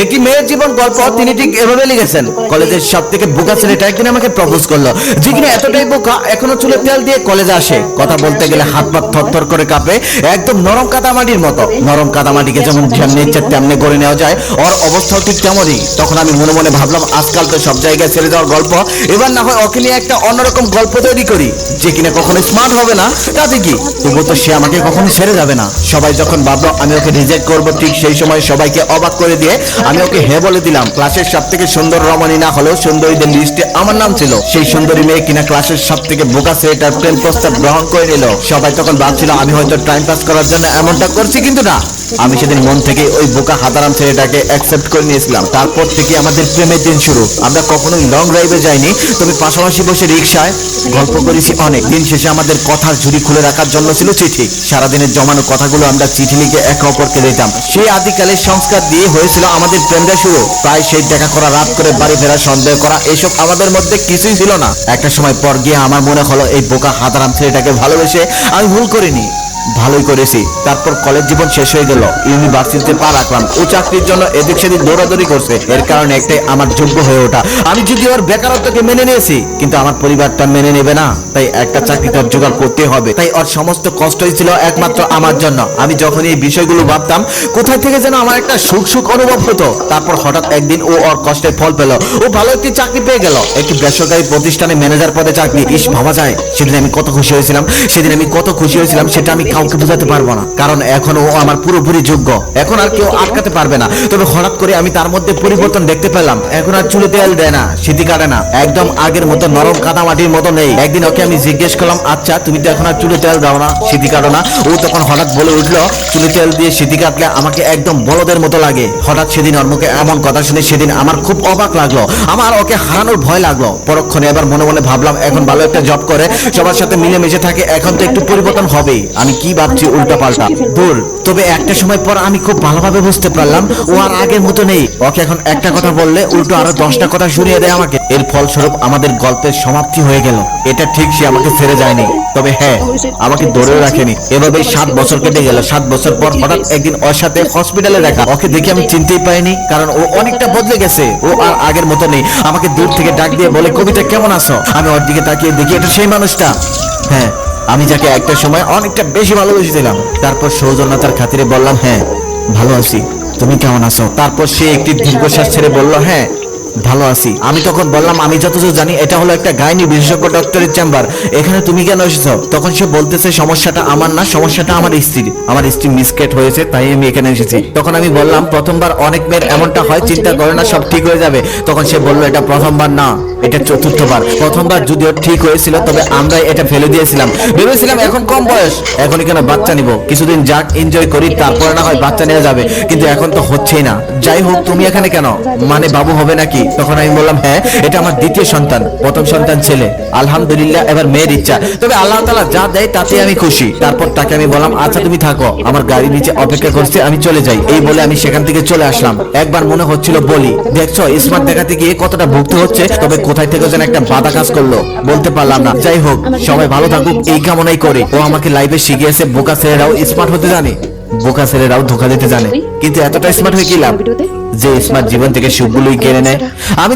একটি মেয়ের জীবন গল্প তিনি ঠিক এভাবে লিখেছেন। কলেজের সব থেকে বোকা ছেলেটা একদিন আমাকে প্রপোজ করল। যে কিনা এতটাই বোকা, এখনও চুলে তেল দিয়ে কলেজে আসে। কথা বলতে গেলে হাত পা থরথর করে কাঁপে, একদম নরম কাদামাটির মতো। নরম কাদামাটিকে যেমন যেমনি ইচ্ছে তেমনি করে নেওয়া যায়, ওর অবস্থাও ঠিক তেমনই। তখন আমি মনে মনে ভাবলাম, আজকাল তো সব জায়গায় ছেড়ে দেওয়ার গল্প। এবার না হয় ওকে নিয়ে একটা অন্যরকম গল্প তৈরি করি। যে কিনা কখনো স্মার্ট হবে না, তাতে কি? তবুও তো সে আমাকে কখনো ছেড়ে যাবে না। সবাই যখন ভাবলো, আমি ওকে রিজেক্ট করব, ঠিক সেই সময় সবাইকে অবাক করে দিয়ে আমি ওকে হে বলে দিলাম, ক্লাসের সব থেকে সুন্দর রমণী না হলেও সুন্দরীদের লিস্টে আমার নাম ছিল। সেই সুন্দরী মেয়ে কিনা ক্লাসের সব থেকে বোকা সেটার প্রেম প্রস্তাব গ্রহণ করে নিল। সবাই তখন ভাবছিল, আমি হয়তো টাইম পাস করার জন্য এমনটা করছি কিন্তু না। আমি সেদিন মন থেকে ওই বোকা হাতারাম ছেলেটাকে অ্যাকসেপ্ট করে নিয়েছিলাম। তারপর থেকে আমাদের প্রেমের দিন শুরু। আমরা কখনোই লং ড্রাইভে যাইনি, তবে পাশাপাশি বসে রিক্সায় গল্প করেছি অনেক। দিন শেষে আমাদের কথার ঝুড়ি খুলে রাখার জন্য ছিল চিঠি। সারাদিনের জমানো কথাগুলো আমরা চিঠি লিখে একে অপরকে দিতাম। সেই আদিকালের সংস্কার দিয়ে হয়েছিল আমাদের প্রেমটা শুরু। প্রায় সেই দেখা করা, রাত করে বাড়ি ফেরা, সন্দেহ করা, এসব আমাদের মধ্যে কিছুই ছিল না। একটা সময় পর গিয়ে আমার মনে হলো, এই বোকা হাতারাম ছেলেটাকে ভালোবেসে আমি ভুল করিনি। ভালোই করেছি। তারপর কলেজ জীবন শেষ হয়ে গেল। ইউনিভার্সিটিতে পা রাখলাম। ও চাকরির জন্য এদিক সেদিক দৌড়াদৌড়ি করছে। এর কারণে একটাই আমার যোগ্য হয়ে ওঠা। আমি যদি ওর বেকারত্বকে মেনে নিয়েছি, কিন্তু আমার পরিবারটা মেনে নেবে না। তাই একটা চাকরি তার জোগাড় করতে হবে। তাই ওর সমস্ত কষ্টই ছিল একমাত্র আমার জন্য। আমি যখন এই বিষয়গুলো ভাবতাম, কোথায় থেকে যেন আমার একটা সুখ সুখ অনুভব হতো। তারপর হঠাৎ একদিন ও ওর কষ্টের ফল পেল। ও ভালো একটি চাকরি পেয়ে গেল। একটি বেসরকারি প্রতিষ্ঠানে ম্যানেজার পদে চাকরি। ইস, ভাবা যায়। সেদিন আমি কত খুশি হয়েছিলাম। সেদিন আমি কত খুশি হয়েছিলাম, সেটা আমি কাউকে বোঝাতে পারব না। কারণ এখন ও আমার পুরোপুরি যোগ্য। এখন আর কেউ আটকাতে পারবে না। তবে হঠাৎ করে আমি তার মধ্যে পরিবর্তন দেখতে পেলাম। এখন আর চুলে তেল দেয় না, সিটি কাটে না। একদম আগের মতো নরম কাদামাটির মতো নেই। একদিন ওকে আমি জিজ্ঞেস করলাম আচ্ছা তুমি তো এখন আর চুলে তেল দাও না, সিটি কাটো না? ও তখন হঠাৎ বলে উঠল, চুলে তেল দিয়ে সিটি কাটলে আমাকে একদম বলদের মতো লাগে। হঠাৎ সেদিন ওর মুখে এমন কথা শুনে সেদিন আমার খুব অবাক লাগল। আমার ওকে হারানোর ভয় লাগল। পরক্ষণে এবার মনে মনে ভাবলাম, এখন ভালো একটা জব করে, সবার সাথে মিলেমিশে থাকে, এখন তো একটু পরিবর্তন হবেই। আমি কি ভাবছি উল্টা পাল্টা দূর তবে একটা সময় পর আমি খুব ভালোভাবে বুঝতে পারলাম, ও আর আগের মতো নেই। ওকে এখন একটা কথা বললে উল্টো আরও দশটা কথা শুনিয়ে দেয় আমাকে। এর ফলস্বরূপ আমাদের গল্পের সমাপ্তি হয়ে গেল। এটা ঠিক সে আমাকে ছেড়ে যায়নি। তবে হ্যাঁ আমাকে ধরেও রাখেনি। এভাবেই সাত বছর কেটে গেল। সাত বছর পর হঠাৎ একদিন ওর সাথে হসপিটালে দেখা। ওকে দেখে আমি চিনতেই পাইনি, কারণ ও অনেকটা বদলে গেছে। ও আর আগের মতো নেই। আমাকে দূর থেকে ডাক দিয়ে বলে, কবিতা, কেমন আছো? আমি ওর দিকে তাকিয়ে দেখি, এটা সেই মানুষটা। হ্যাঁ আমি যাকে একটা সময় অনেকটা বেশি ভালোবেসেছিলাম। তারপর সৌজন্যতার খাতিরে বললাম হ্যাঁ ভালো আছি। তুমি কেমন আছো? তারপর সে একটি দীর্ঘশ্বাস ছেড়ে বলল হ্যাঁ ভালো আছি। আমি তখন বললাম, আমি যতদূর জানি, এটা হলো একটা গাইনি বিশেষজ্ঞ ডক্টরের চেম্বার এখানে তুমি কেন এসেছ? তখন সে বলতেছে, সমস্যাটা আমার না, সমস্যাটা আমার স্ত্রীর। আমার স্ত্রী মিসকেট হয়েছে, তাই আমি এখানে এসেছি। তখন আমি বললাম, প্রথমবার অনেক মেয়ের এমনটা হয়, চিন্তা করে না, সব ঠিক হয়ে যাবে। তখন সে বলল, এটা প্রথমবার না, এটা চতুর্থবার। প্রথমবার যদিও ঠিক হয়েছিল, তবে আমরাই এটা ফেলে দিয়েছিলাম। ভেবেছিলাম, এখন কম বয়স এখন কেন বাচ্চা নিব? কিছুদিন যাক এনজয় করি, তারপরে না হয় বাচ্চা নেওয়া যাবে। কিন্তু এখন তো হচ্ছেই না। যাই হোক, তুমি এখানে কেন? মানে বাবু হবে নাকি? তখন আমি বললাম হ্যাঁ এটা আমার দ্বিতীয় সন্তান, প্রথম সন্তান ছেলে। আলহামদুলিল্লাহ, এবার মেয়ের ইচ্ছা। তবে আল্লাহ তালা যা দেয় তাতে আমি খুশি। তারপর তাকে আমি বললাম আচ্ছা তুমি থাকো, আমার গাড়ি নিচে অপেক্ষা করছে, আমি চলে যাই। এই বলে আমি সেখান থেকে চলে আসলাম। একবার মনে হচ্ছিল বলি, দেখছ স্মার্ট দেখাতে গিয়ে কতটা ভুগতে হচ্ছে, তবে কোথায় থেকে যেন একটা বাধা কাজ করল, বলতে পারলাম না। যাই হোক, সবাই ভালো থাকুক, এই কামনাই করে। ও আমাকে লাইভে শিখিয়েছে, বোকা ছেলেরাও স্মার্ট হতে জানে, বোকা ছেলেরাও ধোকা দিতে জানে। কিন্তু এতটা স্মার্ট হয়ে কি লাভ? যে স্মার্ট জীবন থেকে সুখগুলোই কেড়ে নেয়। আমি